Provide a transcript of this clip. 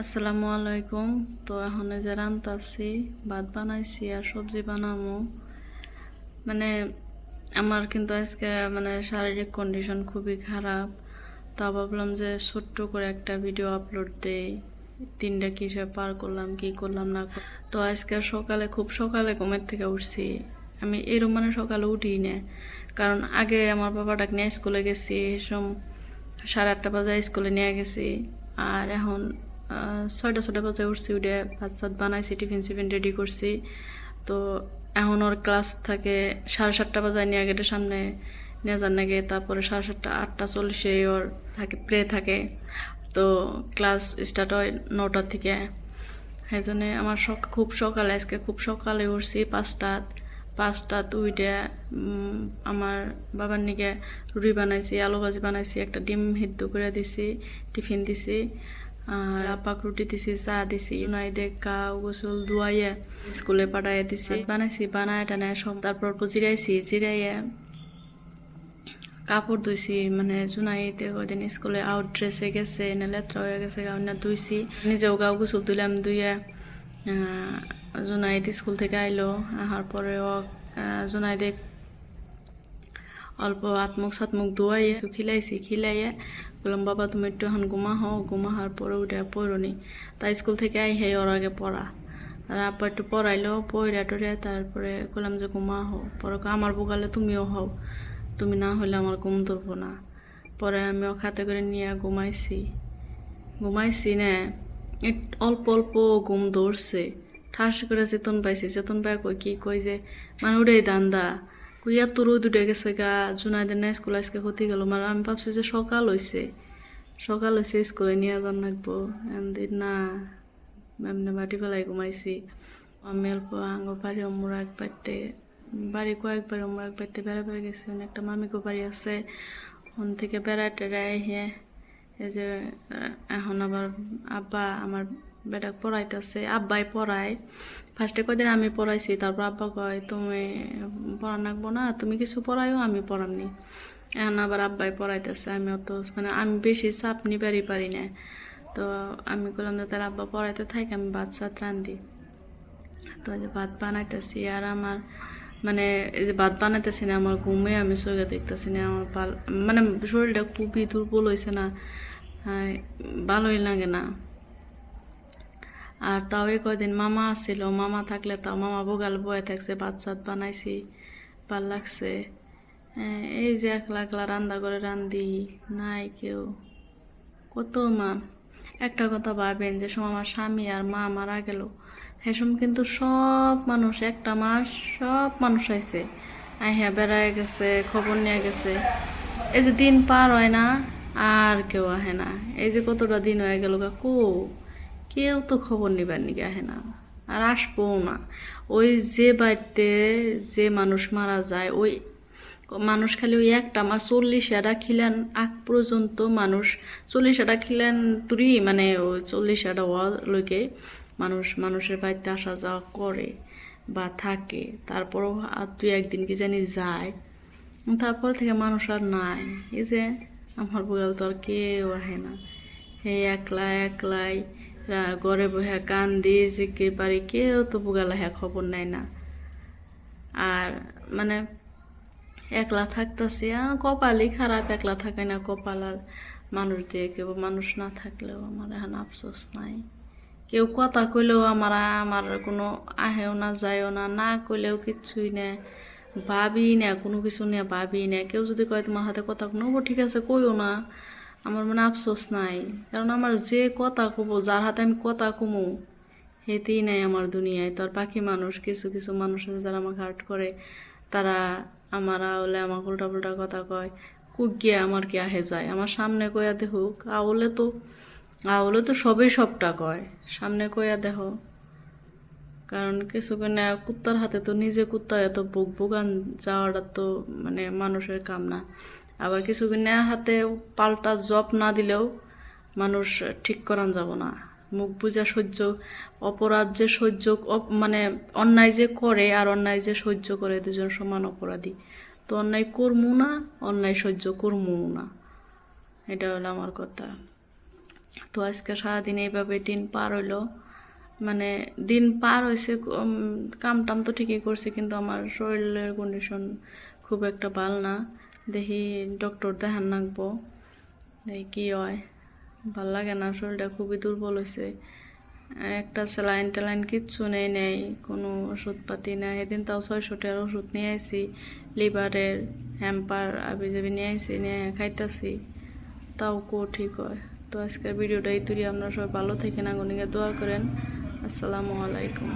আসসালামু আলাইকুম। তো এখন যে রান্তাছি, ভাত বানাইছি আর সবজি বানামো। মানে আমার কিন্তু আজকে মানে শারীরিক কন্ডিশন খুবই খারাপ। তা ভাবলাম যে ছোট্ট করে একটা ভিডিও আপলোড দেই। তিনটা কিসে পার করলাম, কি করলাম, না তো আজকে সকালে, খুব সকালে ঘুমের থেকে উঠছি। আমি এরম মানে সকালে উঠি না। কারণ আগে আমার বাবাটাকে নিয়ে স্কুলে গেছি, সম সাড়ে আটটা বাজে স্কুলে নিয়ে গেছি। আর এখন ছয়টা ছয়টা বাজে উঠছি, উঠে ভাত সাত বানাইছি, টিফিন সিফিন রেডি করছি। তো এখন ওর ক্লাস থাকে সাড়ে সাতটা বাজায় নিয়ে গেটের সামনে নিয়ে যান নাকি, তারপরে সাড়ে সাতটা, আটটা চল্লিশে ওর থাকে প্রে থাকে। তো ক্লাস স্টার্ট হয় নটার থেকে। সেই জন্যে আমার সক খুব সকালে আজকে, খুব সকালে উঠছি পাঁচটাত পাঁচটাত উইটে আমার বাবার নিকে রুটি বানাইছি, আলু ভাজি বানাইছি, একটা ডিম সিদ্ধ করে দিছি, টিফিন দিছি। আর আপাক রুটি দিছি চা দিছি নাই দেখ গা গোসল ধুয়াইয়ে স্কুলে পাঠাইয়ে দিছি। বানাইছি বানায় টানায় সব। তারপর জিরাইছি জিরাইয়ে কাপড় ধুইছি মানে জুনাইতে ওইদিন স্কুলে আউট ড্রেসে গেছে এনে লেত্রা হয়ে গেছে গাউনা ধুইছি। নিজেও গাও গোসল দিলাম ধুইয়া জুনাইদ স্কুল থেকে আইলো। আসার পরে ও জুনাইদে অল্প আত্মুখ সাতমুখ ধোয়াইয়ে খিলাইছি খিলাইয়ে বললাম বাবা, তুমি একটু এখন ঘুমা হও, ঘুমাহার পরে উঠে পড়নি তাই স্কুল থেকে আই হে ওর আগে পড়া। আর আব্বা একটু পড়াইলো পড়া টরে তারপরে বললাম যে ঘুমা হও পরে আমার বোকালে তুমিও হও, তুমি না হলে আমার ঘুম ধরবো না। পরে আমি খাতে করে নিয়ে ঘুমাইছি। ঘুমাইছি না অল্প অল্প ঘুম ধরছে। ঠাস করে চেতন পাইছি। চেতন পাই কই, কি কই যে মানে উড়ে দান্দা। কুইয়া তো উঠে গেছে গা জুনাই দিন স্কুল আজকে ক্ষতি গেল। মানে আমি ভাবছি যে সকাল হয়েছে সকাল হয়েছে স্কুলে নিয়ে যান লাগবো। এমনি না এমনি বাটি ফেলাই ঘুমাইছি। আমি অল্প আঙ্গ বাড়ি অমর এক বাড়িতে বাড়ি কয়েকবার অমর এক বাড়িতে বেড়া বেড়ে গেছি। অনেক একটা মামিকো বাড়ি আছে। ওন থেকে বেড়া টেড়া এসে এই যে এখন আবার আব্বা আমার বেটা পড়াইতেছে আব্বাই পড়ায় ফার্স্টে কদিন আমি পড়াইছি, তারপর আব্বা কয়, তুমি পড়া নাকবো না, তুমি কিছু পড়াইও, আমি পড়ামনি এখন আবার আব্বাই পড়াইতেছে, আমি অত মানে আমি বেশি চাপ নিবারই পারি না। তো আমি বললাম যে, তার আব্বা পড়াইতে থাকি, আমি ভাত সাত রান্ধি। তো যে ভাত বানাইতেছি, আর আমার মানে এই যে ভাত বানাইতেছি না, আমার ঘুমে আমি সইগা দেখতেছি না, আমার ভালো মানে শরীরটা খুবই দুর্বল হয়েছে না ভালোই লাগে না। আর তাও এই কয়দিন মামা আসছিল মামা থাকলে তাও মামা বোগাল বয়ে থাকছে ভাত সাত বানাইছি ভালো লাগছে। হ্যাঁ, এই যে একলা একলা রান্না করে রান্ধি নাই কেউ। কত মা। একটা কথা ভাবেন যে সময় আমার স্বামী আর মা মারা গেল। সেসম কিন্তু সব মানুষ একটা মাস সব মানুষ আইছে। আইহা বেড়ায় গেছে খবর নিয়ে গেছে। এই যে দিন পার হয় না আর কেউ আহে না। এই যে কতটা দিন হয়ে গেল গা কো কেউ তো খবর নিবার নিকে না, আর আসব না। ওই যে বাড়িতে যে মানুষ মারা যায়, ওই মানুষ খালি ওই একটা মাস চল্লিশ এরা খিলেন আগ পর্যন্ত মানুষ, চল্লিশ এরা খিলেন তুরি মানে ওই চল্লিশ এরা লইকে মানুষ, মানুষের বাড়িতে আসা যাওয়া করে বা থাকে। তারপরও আর দুই একদিন কি জানি যায়। তারপর থেকে মানুষ আর নাই। এই যে আমার বগাল তো আর কেউ আহে না। হে একলা একলাই। ঘরে বসে কান্দি জিকির পারি, কেউ তো বগাল আহে খবর নেয় না। আর মানে একলা থাকতেছি কপালই খারাপ, একলা থাকে না কপাল। আর মানুষ দিয়ে কেউ, মানুষ না থাকলেও আমার এখন আফসোস নাই। কেউ কথা কইলেও আমার আমার কোনো আহেও না, যায়ও না না কইলেও কিচ্ছুই না ভাবি না, কোনো কিছু নিয়ে ভাবি না। কেউ যদি কয় তোমার হাতে কথা কোনো ঠিক আছে, কইও না। আমার মানে আফসোস নাই। কারণ আমার যে কথা কব, যার হাতে আমি কথা কমু, হেতেই নাই আমার দুনিয়ায়। তোর পাখি মানুষ, কিছু কিছু মানুষ আছে যারা আমাকে হার্ট করে। তারা আমার আওলে আমাকে উল্টা পুল্টা কথা কয়। কুক গিয়ে আমার কি আহে যায়? আমার সামনে কয়া দেখুক আওলে তো আওলে তো সবই সবটা কয়। সামনে কয়া দেহ। কারণ কিছু না কুত্তার হাতে তো নিজে কুত্তা, এত বুক বুগান যাওয়াটা তো মানে মানুষের কাম না। আবার কিছু না হাতে পাল্টা জব না দিলেও মানুষ ঠিক করান যাব না। মুখ বুঝা সহ্য, অপরাধ যে সহ্য মানে অন্যায় যে করে আর অন্যায় যে সহ্য করে দুজন সমান অপরাধী। তো অন্যায় করমু না, অন্যায় সহ্য করমু না। এটা হলো আমার কথা। তো আজকে সারাদিন এইভাবে দিন পার হইল। মানে দিন পার হয়েছে কাম টাম তো ঠিকই করছে, কিন্তু আমার শরীরের কন্ডিশন খুব একটা ভালো না। দেখি ডক্টর দেখান রাখব দেখি কি হয়। ভালো লাগে না, শরীরটা খুবই দুর্বল হয়েছে একটা স্যালাইন ট্যালাইন কিচ্ছু নেই নেই, কোনো ওষুধপাতি নাই। সেদিন তাও ছয়শো টাকার ওষুধ নিয়ে আইছি, লিভারের হ্যাম্পার আবি যাবি নিয়ে আইছি, নিয়ে খাইতাছি। তাও কো ঠিক হয়। তো আজকের ভিডিওটা এই তুই আপনারা সবাই ভালো থেকে নাগনিকে দোয়া করেন। আসসালামু আলাইকুম।